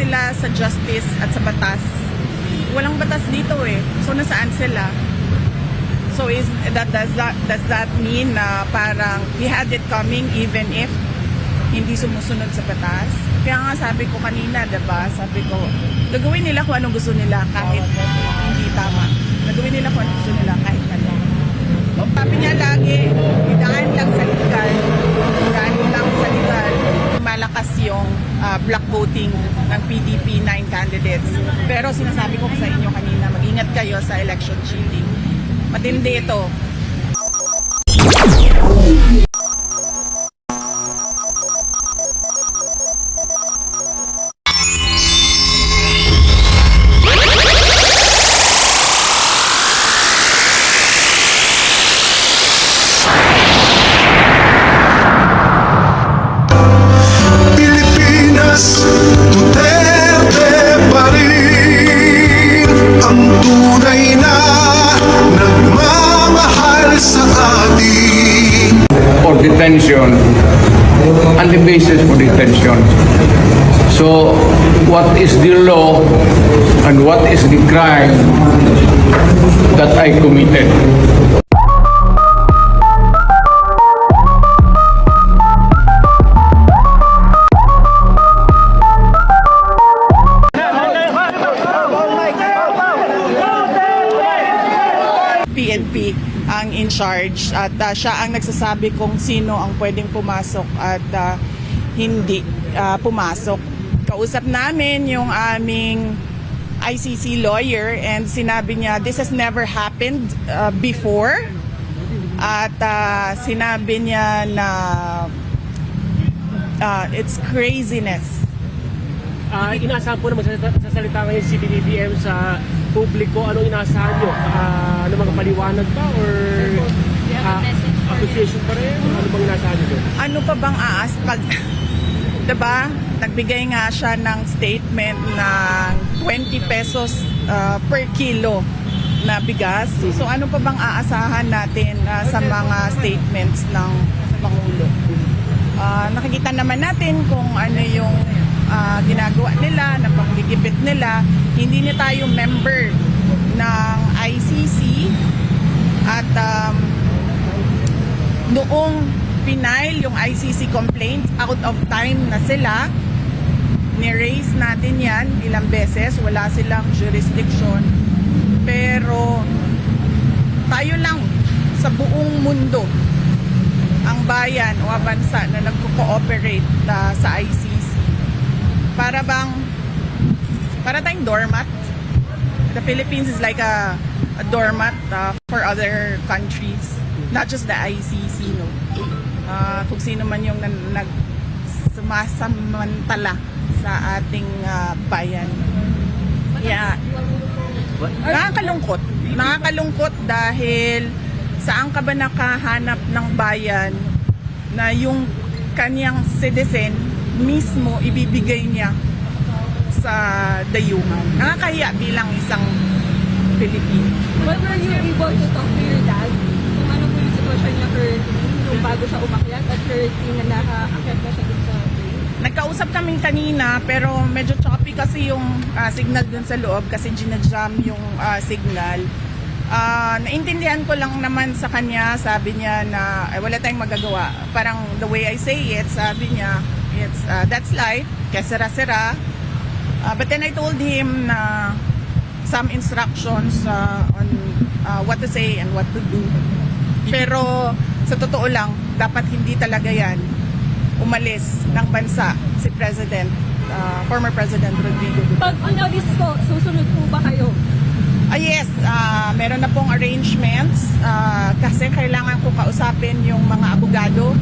sila sa justice at sa batas. Walang batas dito eh. So nasaan sila? So is that does that does that mean na parang we had it coming even if hindi sumusunod sa batas? Kaya nga sabi ko kanina, 'di ba? Sabi ko, gagawin nila kung anong gusto nila kahit hindi tama. Gagawin nila kung anong gusto nila kahit ano. Sabi niya lagi, idaan lang sa legal. Idaan lang sa legal. Malakas yung ah, block voting ng PDP 9 candidates. Pero sinasabi ko sa inyo kanina, mag-ingat kayo sa election cheating. Matindi ito. Basis for detention. So, what is the law and what is the crime that I committed? PNP ang in charge at ah, siya ang nagsasabi kung sino ang pwedeng pumasok at ah, hindi ah, pumasok. Kausap namin yung aming ICC lawyer and sinabi niya this has never happened ah, before at ah, sinabi niya na ah, it's craziness. Ah, inaasahan po naman sa, sa salita ngayon si BBM sa publiko. Anong inaasahan nyo? Ah, ano mga paliwanag ba? Or ah, appreciation pa rin? Ano bang inaasahan nyo ano pa bang aas pag ba nagbigay nga siya ng statement ng 20 pesos uh, per kilo na bigas. So ano pa bang aasahan natin uh, sa mga statements ng pangulo? Ah, nakikita naman natin kung ano yung ah, ginagawa nila na panggigipit nila. Hindi na tayo member ng ICC at um, noong final yung ICC complaint, out of time na sila. Ni-raise natin yan ilang beses, wala silang jurisdiction. Pero tayo lang sa buong mundo ang bayan o bansa na nagko-cooperate ah, sa ICC. Para bang para tayong doormat. The Philippines is like a, a doormat uh, for other countries, not just the ICC, no. Ah, kung sino man yung nag sumasamantala sa ating ah, bayan. Yeah. Nakakalungkot. Nakakalungkot dahil saan ka ba nakahanap ng bayan na yung kanyang citizen mismo ibibigay niya sa dayuhan. Nakakahiya bilang isang Pilipino. But were you able to talk to your dad? Kung ano po yung sitwasyon niya currently, nung bago siya umakyat at currently na nakaakyat na siya dun sa? Nagkausap kami kanina pero medyo choppy kasi yung ah, signal dun sa loob kasi ginajam yung ah, signal. Ah, naintindihan ko lang naman sa kanya, sabi niya na eh, wala tayong magagawa. Parang the way I say it, sabi niya, it's ah, that's life, kesera-sera. Ah, but then I told him na some instructions ah, on ah, what to say and what to do. Pero sa totoo lang, dapat hindi talaga yan umalis ng bansa si President, ah, former President Rodrigo Duterte. Pag umalis po, susunod po ba kayo? Ah yes, ah, meron na pong arrangements ah, kasi kailangan ko kausapin yung mga abogado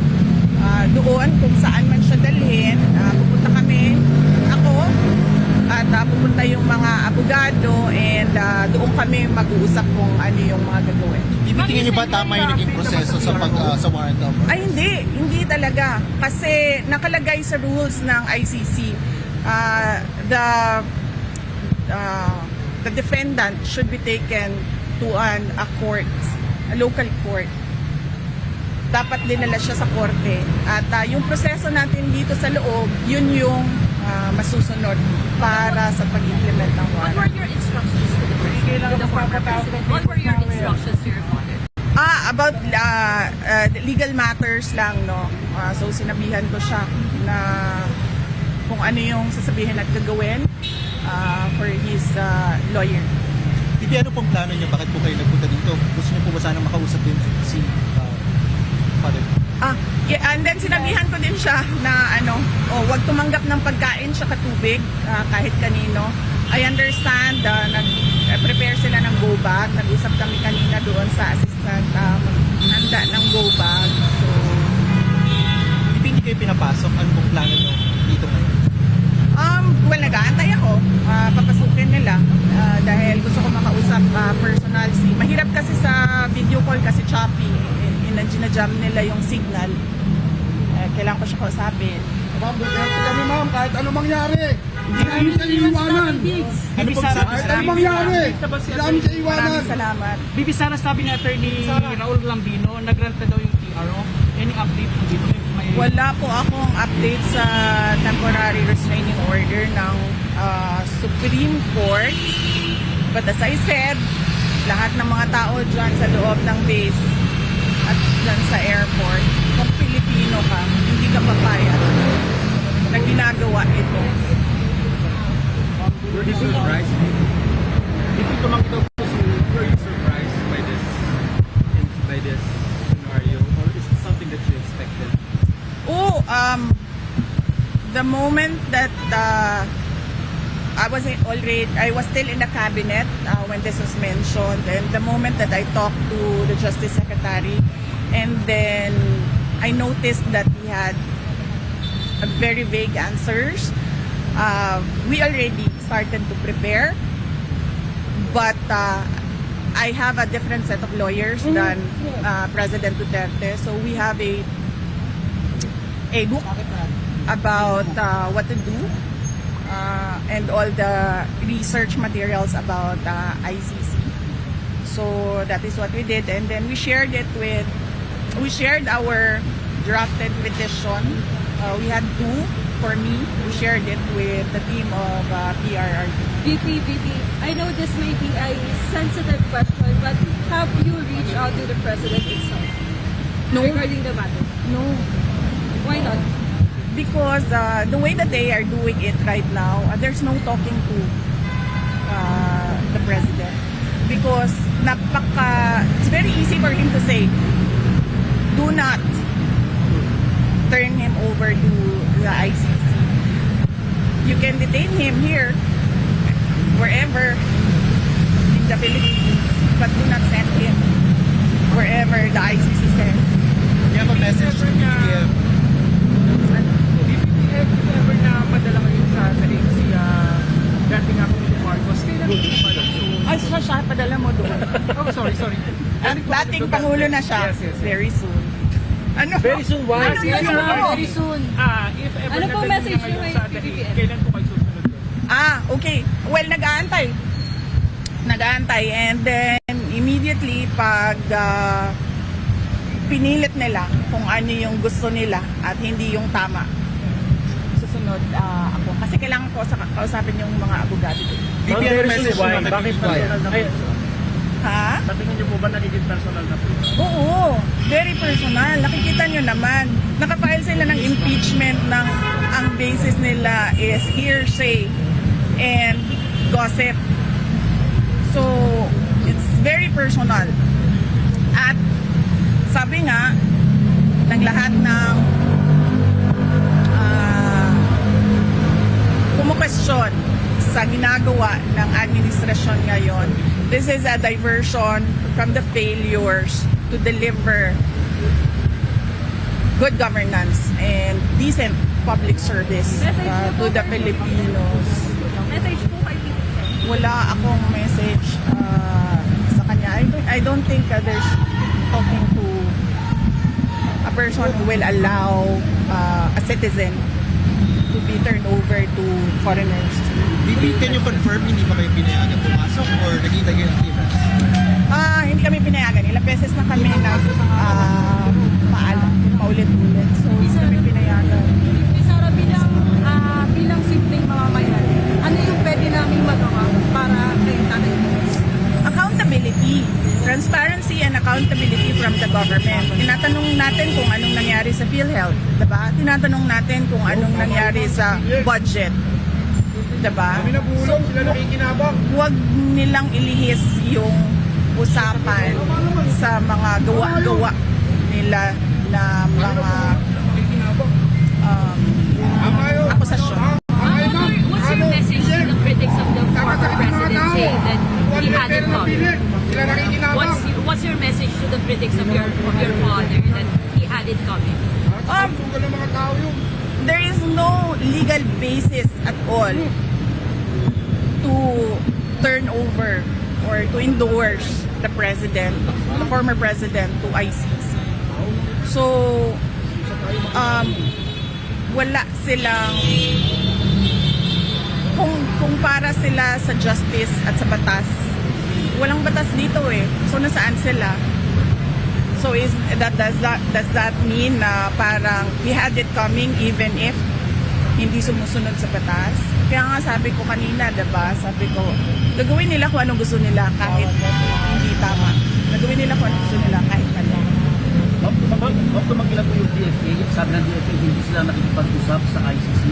ah, doon kung saan man siya dalhin. Ah, pupunta kami, at ah, pupunta yung mga abogado and ah, doon kami mag-uusap kung ano yung mga gagawin. Tingin niyo ba tama yung naging proseso sa pag ah, sa warrant of Ay hindi, hindi talaga. Kasi nakalagay sa rules ng ICC, uh, the uh, the defendant should be taken to an a court, a local court. Dapat dinala siya sa korte. At uh, yung proseso natin dito sa loob, yun yung uh, masusunod. susunod para sa pag-implement ng What warrant. were your instructions to the president? To the former president? What were your instructions to your father? Ah, about uh, uh, legal matters lang, no? Ah, so, sinabihan ko siya na kung ano yung sasabihin at gagawin ah, for his ah, lawyer. Bibi, ano pong plano niyo? Bakit po kayo nagpunta dito? Gusto niyo po ba sana makausap din si uh, Father? Ah, yeah, and then sinabihan ko din siya na ano, oh, wag tumanggap ng pagkain sa katubig ah, kahit kanino. I understand uh, nag-prepare sila ng go bag. Nag-usap kami kanina doon sa assistant uh, handa ng go bag. So, Bibi, hindi kayo pinapasok. Ano pong plano niyo dito ngayon? um, well, nag-aantay ako. Ah, papasukin nila Ah, dahil gusto ko makausap ah, personal si. Mahirap kasi sa video call kasi choppy. Eh, Inadjinajam nila yung signal. Eh, kailangan ko siya kausapin. Ma'am, Duterte kami ma'am, kahit ano mangyari. Hindi namin siya iiwanan. Ano pong sabi Kahit sa ano mangyari, hindi namin siya iiwanan. Maraming salamat. Bibi Sara sabi ni Attorney Raul Lambino, nagrant na daw yung TRO. Any update po dito? Wala po akong update sa temporary restraining order ng ah, Supreme Court. But as I said, lahat ng mga tao dyan sa loob ng base at dyan sa airport, kung Pilipino ka, hindi ka papayag na ginagawa ito. Were you surprised? Did you po si were you surprised by this by this scenario or is it something that you expected? Oh, um, the moment that uh, I was already, I was still in the cabinet uh, when this was mentioned, and the moment that I talked to the Justice Secretary, and then I noticed that he had a very vague answers. Uh, we already started to prepare, but uh, I have a different set of lawyers than uh, President Duterte, so we have a a book about uh, what to do uh, and all the research materials about uh, ICC. So that is what we did, and then we shared it with. We shared our drafted petition. Uh, we had two for me. We shared it with the team of uh, PRRD. VP, VP, I know this may be a sensitive question, but have you reached out to the president itself No, regarding the matter? no, Why not? because uh, the way that they are doing it right now, uh, there's no talking to uh, the president. Because napaka, it's very easy for him to say, do not turn him over to the ICC. You can detain him here, wherever in the Philippines, but do not send him wherever the ICC sends. You have a message to give? ever na madala ngayon sa talim si uh, dating ako ni Marcos, kailan ba So, Ay, siya, siya, padala mo doon. oh, sorry, sorry. At dating Pangulo na siya. Yes, yes, yes. Very soon. Ano? Very soon, why? Ano yes, Very soon. Ah, if ever Ano na po dala message niya ngayon niyo sa kay talim, PBBM? kailan po kayo susunod doon? Ah, okay. Well, nag-aantay. Nag-aantay. And then, immediately, pag ah, pinilit nila kung ano yung gusto nila at hindi yung tama, susunod ah, ako. Kasi kailangan ko sa kausapin yung mga abogado. doon. Bibi, ano message why? Bakit why? Ha? Sa tingin niyo po ba nagiging personal na po? Oo, very personal. Nakikita nyo naman. Nakapile sila ng impeachment ng ang basis nila is hearsay and gossip. So, it's very personal. At sabi nga ng lahat ng uh, kumukwestiyon sa ginagawa ng administrasyon ngayon. This is a diversion from the failures to deliver good governance and decent public service uh, to the Filipinos. Message po kay. Wala akong message uh, sa kanya. I don't, I don't think uh, there's talking to a person who will allow uh, a citizen to be turned over to foreigners. DP, can you confirm hindi pa kayo pinayagan pumasok or nakita kayo ng clearance? Ah, hindi kami pinayagan. Ilang beses na kami na uh, ah, paalam, paulit-ulit. So, hindi kami pinayagan. Eh, Miss Sarah, bilang, uh, bilang simpleng mamamayan, ano yung pwede namin magawa para kay tatay from the government. Tinatanong natin kung anong nangyari sa PhilHealth, 'di ba? Tinatanong natin kung anong nangyari sa budget. 'Di ba? Nakikinabang. Huwag nilang ilihis yung usapan sa mga gawa-gawa nila na mga um, akusasyon. What's your message to the critics of the former president saying that he had it coming? What's your message to the critics of your of your father that he had it coming? Um, there is no legal basis at all to turn over or to endorse the president, the former president to ICC. So, um, wala silang kung kung para sila sa justice at sa batas. Walang batas dito eh. So nasaan sila? So is that does that does that mean na parang we had it coming even if hindi sumusunod sa batas? Kaya nga sabi ko kanina, 'di ba? Sabi ko, gagawin nila kung anong gusto nila kahit hindi tama. Gagawin nila kung anong gusto nila kahit mali. Huwag tumanggilan po yung DFA. Sabi ng DFA, hindi sila nakikipag-usap sa ICC.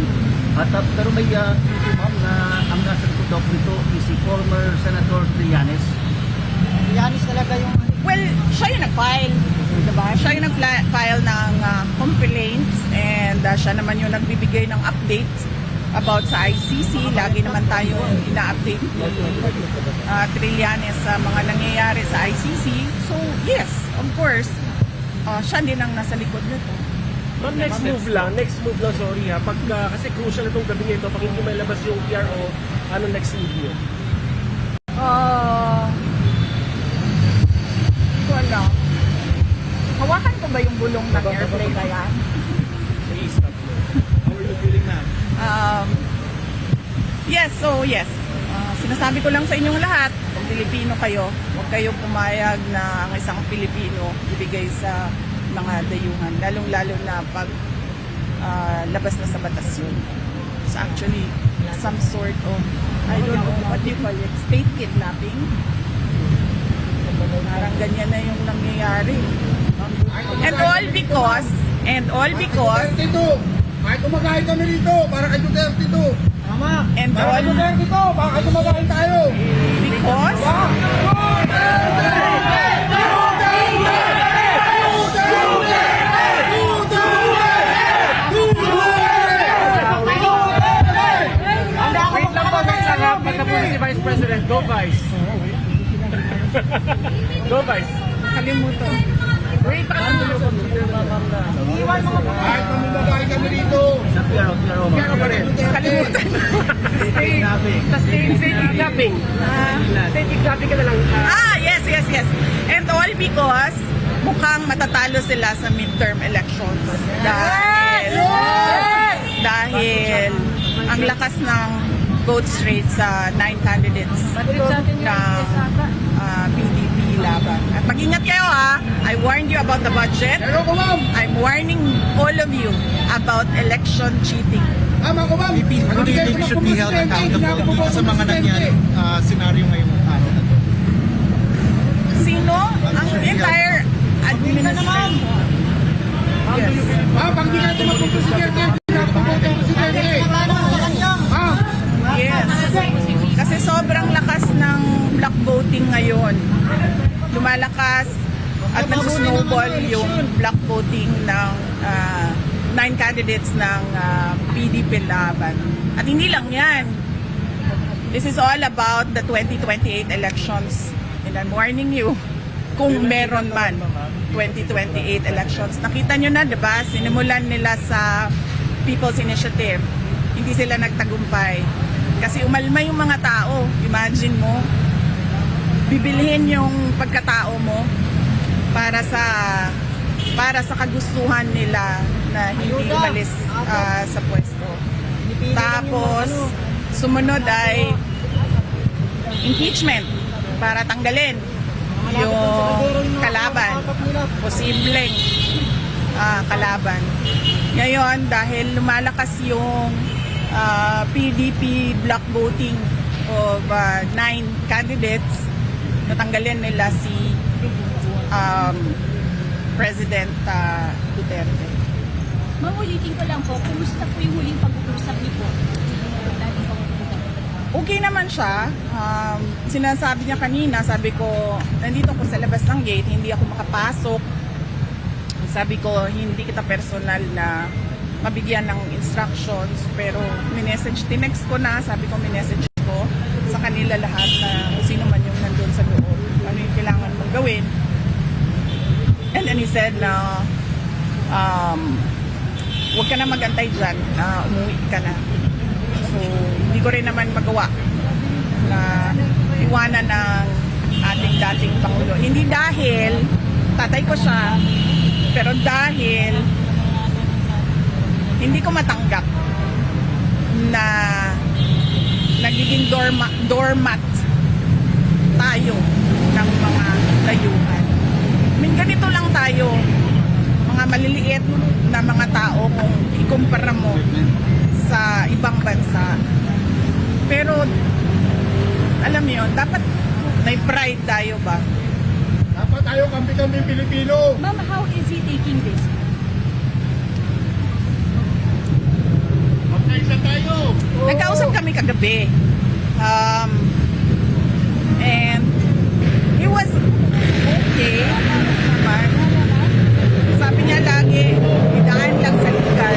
At, uh, pero may uh, ma'am na ang nasa po nito is si former Senator Trillanes. Well, siya yung nag-file. Diba? Siya yung nag-file ng uh, complaints and uh, siya naman yung nagbibigay ng updates about sa ICC. Lagi naman tayong ina-update ni uh, Trillanes sa mga nangyayari sa ICC. So, yes, of course, uh, siya din ang nasa likod nito. Ma'am, next move lang, next move lang, sorry ha. Pag, ah, kasi crucial itong gabi nito, pag hindi may labas yung PRO, ano next niyo? Uh, wala. Hawakan ko ba yung bulong ng airplane na yan? May stop. How are you feeling now? Um, yes, so yes. Ah, sinasabi ko lang sa inyong lahat, kung Pilipino kayo, huwag kayong pumayag na ang isang Pilipino ibigay sa mga dayuhan. Lalong-lalo na pag ah, labas na sa batas yun. It's actually some sort of, I don't know, what do you call it? State kidnapping? Parang ganyan na yung nangyayari. And all because, and all because, Duterte. Kahit umagahin kami rito, para kay Duterte to. Tama. and Para all kay Duterte to, baka kahit umagahin tayo. because, Wait lang po, wait lang ha. Pagkapunin si Vice President, go Vice. go Vice. kalimutan. Wait lang. Kahit umagahin kami rito. Sa PRO ma'am. Kaya pa rin. Kalimutan. Stay, tas stay, stay kidnapping. Stay kidnapping ka na lang. ah. Ah, yes, yes, yes. And all because mukhang matatalo sila sa midterm elections. Dahil, dahil ang lakas ng vote rate sa nine candidates ng ah, PDP laban. At mag-ingat kayo ha. I warned you about the budget. Pero ko ma'am. I'm warning all of you about election cheating. Tama ko ma'am. How do you think should be held accountable dito sa mga nangyari uh, senaryo ngayong araw na to? Sino? Ang entire administration. Yes. Ma'am, pag di natin magpupresidente. Ma'am, Yes. Kasi sobrang lakas ng black voting ngayon. Lumalakas at nag-snowball yung black voting ng ah, nine candidates ng ah, PDP laban. At hindi lang yan. This is all about the 2028 elections. And I'm warning you, kung meron man 2028 elections. Nakita nyo na, di ba? Sinimulan nila sa People's Initiative. Hindi sila nagtagumpay. Kasi umalma yung mga tao. Imagine mo, bibilhin yung pagkatao mo para sa para sa kagustuhan nila na hindi umalis ah, sa pwesto. Tapos, sumunod ay impeachment para tanggalin yung kalaban, posibleng ah, kalaban. Ngayon, dahil lumalakas yung ah, PDP block voting of ah, nine candidates, natanggalin nila si um, President ah, Duterte. Ma'am, ulitin ko lang po, kumusta po yung huling pag-uusap niyo po. Okay naman siya. Um, sinasabi niya kanina, sabi ko, nandito ako sa labas ng gate, hindi ako makapasok. Sabi ko, hindi kita personal na mabigyan ng instructions. Pero minessage, tinext ko na, sabi ko, minessage ko sa kanila lahat na sino man yung nandun sa loob. Ano yung kailangan mong gawin. And then he said na, um, huwag ka na magantay dyan, ah, umuwi ka na. So, hindi ko rin naman magawa na iwanan ng ating dating Pangulo. Hindi dahil tatay ko siya, pero dahil hindi ko matanggap na nagiging doormat, doormat tayo ng mga layuhan. I mean, ganito lang tayo, mga maliliit na mga tao kung ikumpara mo sa ibang bansa. Pero, alam mo yun, dapat may pride tayo ba? Dapat tayo kampi-kampi Pilipino. Ma'am, how is he taking this? Magkaisa tayo. Nagkausap kami kagabi. Um, and he was okay naman. Sabi niya lagi, idaan lang sa legal.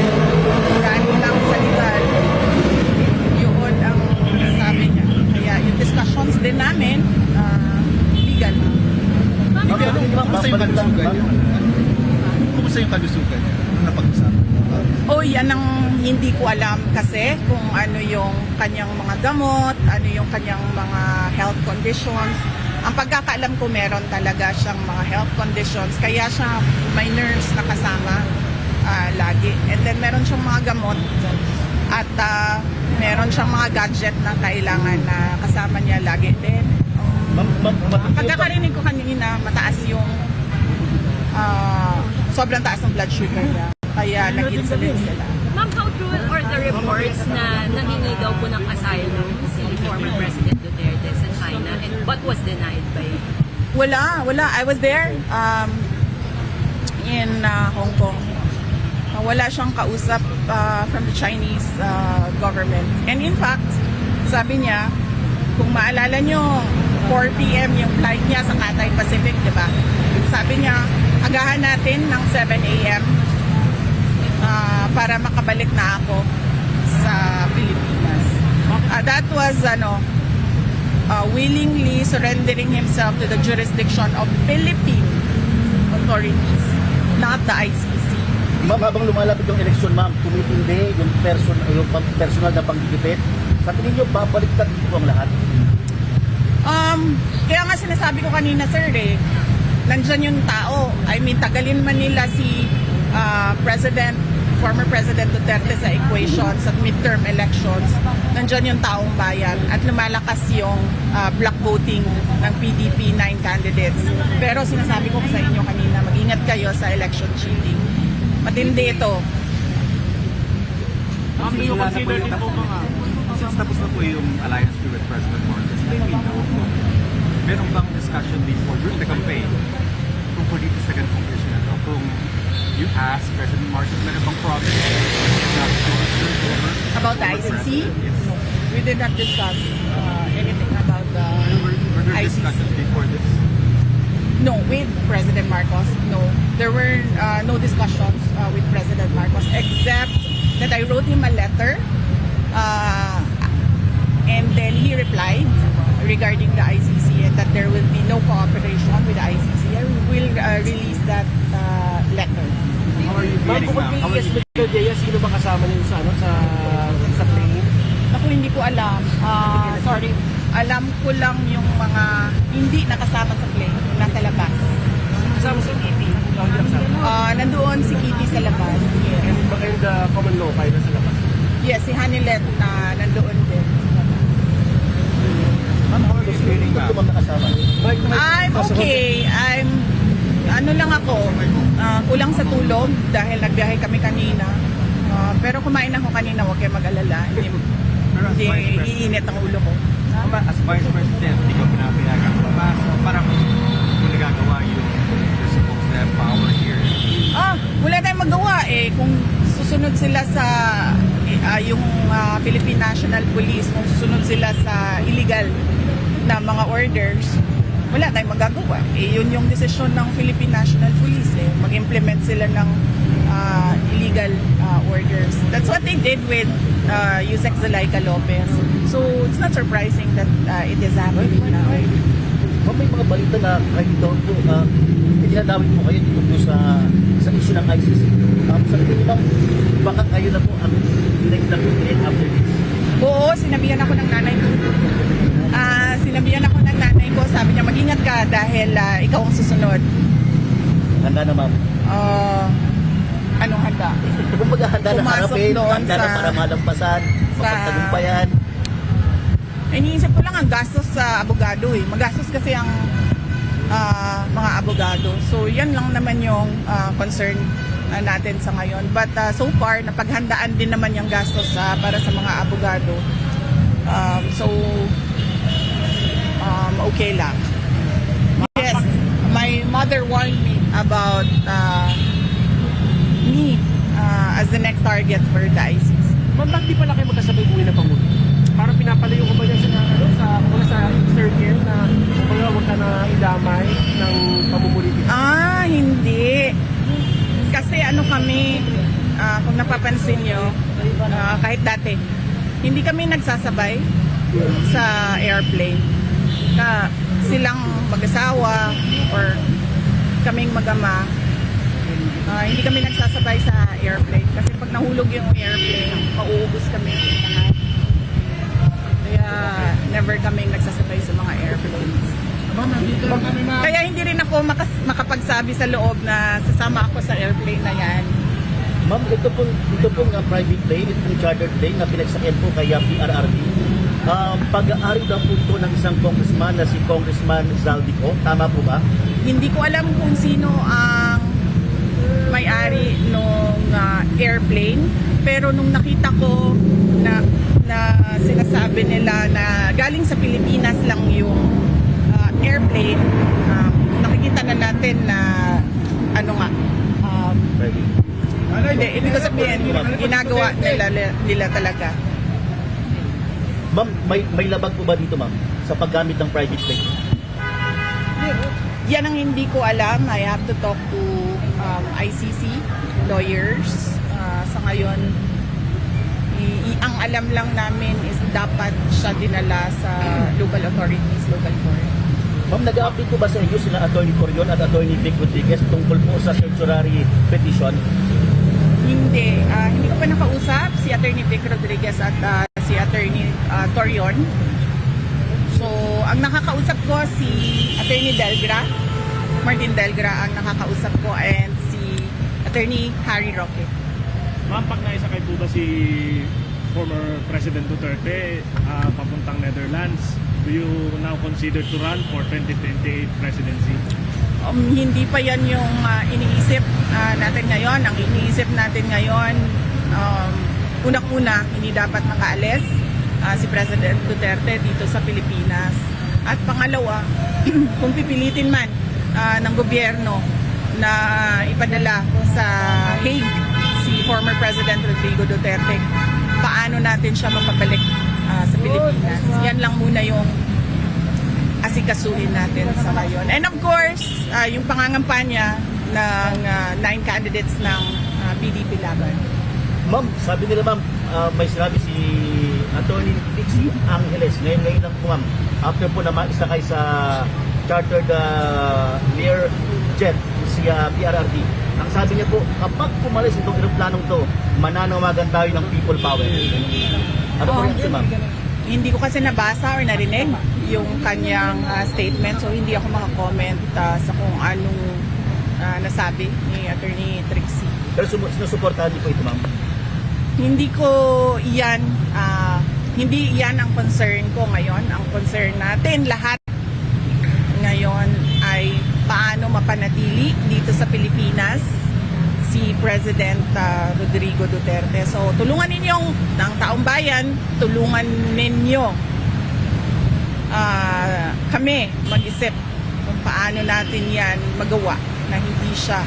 Idaan lang sa legal. Yun ang sabi niya. Kaya yung discussions din namin, ah, legal. Ma'am, ano, kumusta yung kalusugan niyo? Kumusta yung kalusugan niyo? Ano napag-usapan? Oh, yan ang hindi ko alam kasi kung ano yung kanyang mga gamot, ano yung kanyang mga health conditions. Ang pagkakaalam ko meron talaga siyang mga health conditions kaya siya may nurse na kasama ah, lagi. And then meron siyang mga gamot at ah, meron siyang mga gadget na kailangan na kasama niya lagi ma'am, Ang ma'am, pagkakarinig ko kanina, mataas yung ah, sobrang taas ng blood sugar niya. Kaya nag-insulin sila. Ma'am, how true are the reports na nangingi daw po ng asylum si former President Duterte sa China and what was denied by Wala, wala. I was there um, in uh, Hong Kong. Uh, wala siyang kausap uh, from the Chinese uh, government. And in fact, sabi niya, kung maalala nyo, 4 p.m. yung flight niya sa Cathay Pacific, di ba? Sabi niya, agahan natin ng 7 a.m. uh, para makabalik na ako sa Pilipinas. Uh, that was, ano, uh, willingly surrendering himself to the jurisdiction of Philippine authorities, not the ICC. ma'am, habang lumalapit yung eleksyon, ma'am, tumitindi yung, person, yung personal na panggigipit. Sa tingin niyo, babaliktad po ang lahat? Um, kaya nga sinasabi ko kanina, sir, eh, nandyan yung tao. I mean, tagalin man nila si uh, President, former President Duterte sa equation sa midterm elections, nandyan yung taong bayan at lumalakas yung uh, block voting ng PDP, nine candidates. Pero sinasabi ko sa inyo kanina, mag-ingat kayo sa election cheating. Matindi ito. Ma'am, do you consider din po mga Since tapos na po yung alliance with President Marcos, may we know kung meron bang discussion before during the campaign kung politics sa ganitong issue na to, kung you ask President Marcos, meron bang promise na to About the ICC? Yes. We did not discuss uh, anything about the Were, were there ICC. discussions before this? No, with President Marcos, no. There were uh, no discussions uh, with President Marcos except that I wrote him a letter uh, and then he replied regarding the ICC and that there will be no cooperation with the ICC. I will uh, release that. Bukod now? kay Yes Villadea, sino ba kasama niyo sa, ano, sa, sa plane? Ako hindi ko alam. Uh, sorry. Alam ko lang yung mga hindi nakasama sa plane, nasa labas. Kasama si Kitty. Uh, nandoon si Kitty sa labas. Yes. And, and uh, common law, kayo na sa labas. Yes, si Hanilet na nandoon din. Ma'am, how are you feeling ma'am. I'm okay. I'm ano lang ako, ah, kulang sa tulog dahil nagbiyahe kami kanina. Ah, pero kumain ako kanina, huwag kayo mag-alala. Hindi, hindi iinit ang ulo ko. As Vice President, hindi ko pinapayagan. Pa- Parang kung nagagawa yung you're supposed to have power here. Ah, wala tayong magawa eh. Kung susunod sila sa ah, yung ah, Philippine National Police, kung susunod sila sa illegal na mga orders, wala tayong magagawa. Eh, yun yung desisyon ng Philippine National Police eh. Mag-implement sila ng ah, illegal ah, orders. That's what they did with uh, Yusek Zalaika Lopez. So, it's not surprising that ah, it is happening now. Ma'am, may mga balita na kayo daw po, uh, dinadawit po kayo dito po sa sa issue ng ICC. Um, sa tingin baka kayo na po ang next na po after this. Oo, sinabihan ako ng nanay ko. Ah, sinabihan ako ng nanay ko, sabi niya, mag-ingat ka dahil ah, ikaw ang susunod. Handa na, ma'am. Ah, anong handa? Kung maghahanda na Pumasok harapin, doon handa na sa- para malampasan, sa- mapagtagumpayan. Iniisip ko lang ang gastos sa abogado eh. Magastos kasi ang ah, mga abogado. So, yan lang naman yung ah, concern ah, natin sa ngayon. But ah, so far, napaghandaan din naman yung gastos ah, para sa mga abogado. Um, so, um, okay lang. Yes, my mother warned me about uh, me uh, as the next target for the ISIS. Ma'am, bakit di pala kayo magkasabay buhay na Pangulo? Parang pinapalayo ko ba niya sa, ano, sa, mga sa circle na kung huwag ka na idamay ng pamumulitis? Ah, hindi. Kasi ano kami, ah, kung napapansin nyo, ah, kahit dati, hindi kami nagsasabay sa airplane. Na silang mag-asawa or kaming magama, ah, hindi kami nagsasabay sa airplane. Kasi pag nahulog yung airplane, mauubos kami lahat. Kaya never kami nagsasabay sa mga airplanes. Kaya hindi rin ako makas, makapagsabi sa loob na sasama ako sa airplane na yan. Ma'am, ito pong, ito pong uh, private plane, ito pong chartered plane na pinagsakyan po kay uh, PRRD. Um, pag-aari daw po ito ng isang congressman na si Congressman Zaldico. Tama po ba? Hindi ko alam kung sino ang may-ari nung ah, airplane. Pero nung nakita ko na, na sinasabi nila na galing sa Pilipinas lang yung ah, airplane, nakikita na natin na ano nga, um, hindi, ibig ko sabihin, ginagawa nila, nila talaga. Ma'am, may, may labag po ba dito, ma'am? Sa paggamit ng private plane? Yan ang hindi ko alam. I have to talk to um, ICC lawyers. Ah, sa ngayon, i- i- ang alam lang namin is dapat siya dinala sa local authorities, local court. Ma'am, nag-update po ba sa inyo sila Attorney Corion at Attorney Vic Rodriguez tungkol po sa certiorari petition? Hindi. ah, hindi ko pa nakausap si Attorney Vic Rodriguez at ah, si Attorney ah, Torion. So, ang nakakausap ko si Attorney Delgra, Martin Delgra ang nakakausap ko and si Attorney Harry Roque. Ma'am, pag naisakay po ba si former President Duterte ah, papuntang Netherlands, do you now consider to run for 2028 presidency? Um, hindi pa yan yung ah, iniisip ah, natin ngayon. Ang iniisip natin ngayon, um, unang-una, hindi dapat makaalis ah, si President Duterte dito sa Pilipinas. At pangalawa, kung pipilitin man ah, ng gobyerno na ipadala sa Hague si former President Rodrigo Duterte, paano natin siya mapabalik ah, sa Pilipinas. Yan lang muna yung asikasuhin natin sa ngayon. And of course, ah, yung pangangampanya ng ah, nine candidates ng ah, PDP Laban. Ma'am, sabi nila ma'am, ah, may sinabi si Attorney Dixie Angeles, ngayon ngayon lang po ma'am, after po na maisakay sa chartered uh, Lear jet si ah, PRRD. Sabi niya po, kapag pumalis itong aeroplanong to, mananawagan tayo ng people power. Ano po rin ma'am? Hindi ko kasi nabasa or narinig yung kanyang ah, statement so hindi ako makakomment ah, sa kung anong ah, nasabi ni Attorney Trixie. Pero sum- sinusuportahan niyo po ito ma'am. Hindi ko iyan ah, hindi iyan ang concern ko ngayon. Ang concern natin lahat ngayon ay paano mapanatili dito sa Pilipinas si President ah, Rodrigo Duterte. So tulungan ninyong ng taong bayan, tulungan ninyo ah, kami mag-isip kung paano natin yan magawa na hindi siya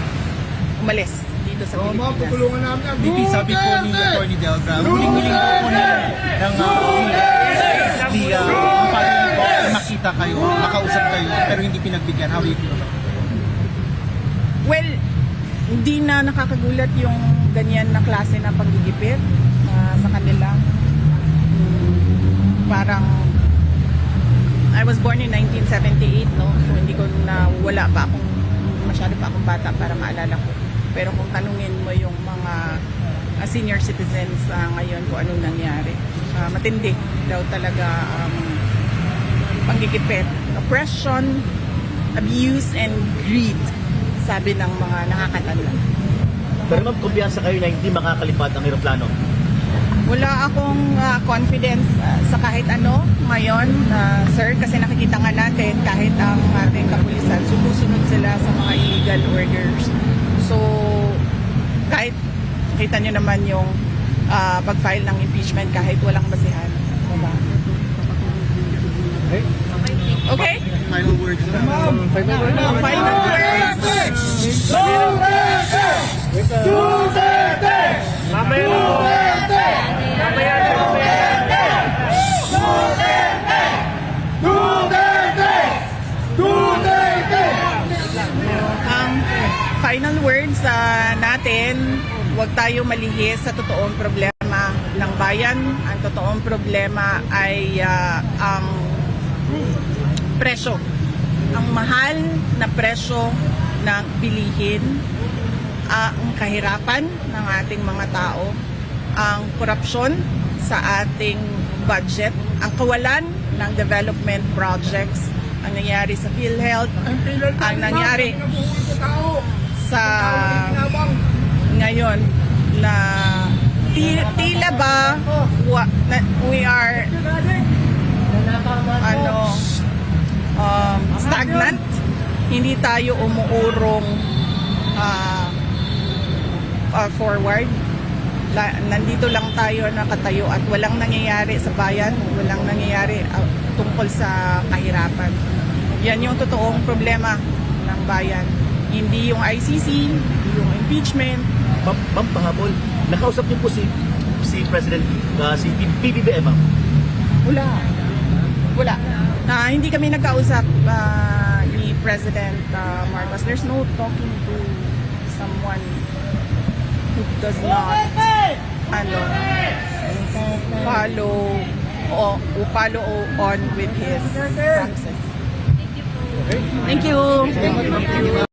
umalis dito sa Oh, Pilipinas. tutulungan namin yan. VP, sabi po ni Attorney Delgra, huling-huling po po nila ng uh, uh, makita kayo, makausap kayo, pero hindi pinagbigyan. How do you feel? Well, hindi na nakakagulat yung ganyan na klase na panggigipit ah, sa kanila. Parang I was born in 1978, no? So hindi ko na wala pa akong masyado pa akong bata para maalala ko. Pero kung tanungin mo yung mga ah, senior citizens ah, ngayon kung anong nangyari, ah, matindi daw talaga um, panggigipit, oppression, abuse, and greed, sabi ng mga nakakatanda. Pero ma'am, kumpiyansa kayo na hindi makakalipad ang eroplano. Wala akong ah, confidence ah, sa kahit ano ngayon, ah, sir, kasi nakikita nga natin kahit ang ating kapulisan, sumusunod sila sa mga illegal orders. So, kahit kita nyo naman yung ah, pag-file ng impeachment kahit walang basihan. Diba? Okay? Final words. Ang final words! Mamaya na po. Mamaya na po. ang final words ah, natin, huwag tayo malihis sa totoong problema ng bayan. Ang totoong problema ay ah, ang presyo. Ang mahal na presyo ng bilihin, ah, ang kahirapan ng ating mga tao, ang korupsyon sa ating budget, ang kawalan ng development projects, ang nangyari sa PhilHealth, ang nangyari sa ngayon na ti- tila ba we are ano um, stagnant. hindi tayo umuurong ah, ah, forward. La, nandito lang tayo nakatayo at walang nangyayari sa bayan. Walang nangyayari ah, tungkol sa kahirapan. Yan yung totoong problema ng bayan. Hindi yung ICC hindi yung impeachment. Ma'am, ma'am pahabol, nakausap niyo po si si President, uh, si PBBM ma'am. Wala. Wala. Ah, hindi kami nagkausap ah, ni President ah, Marcos. There's no talking to someone who does not ano follow o who follow on with his practices. Thank you. Thank you.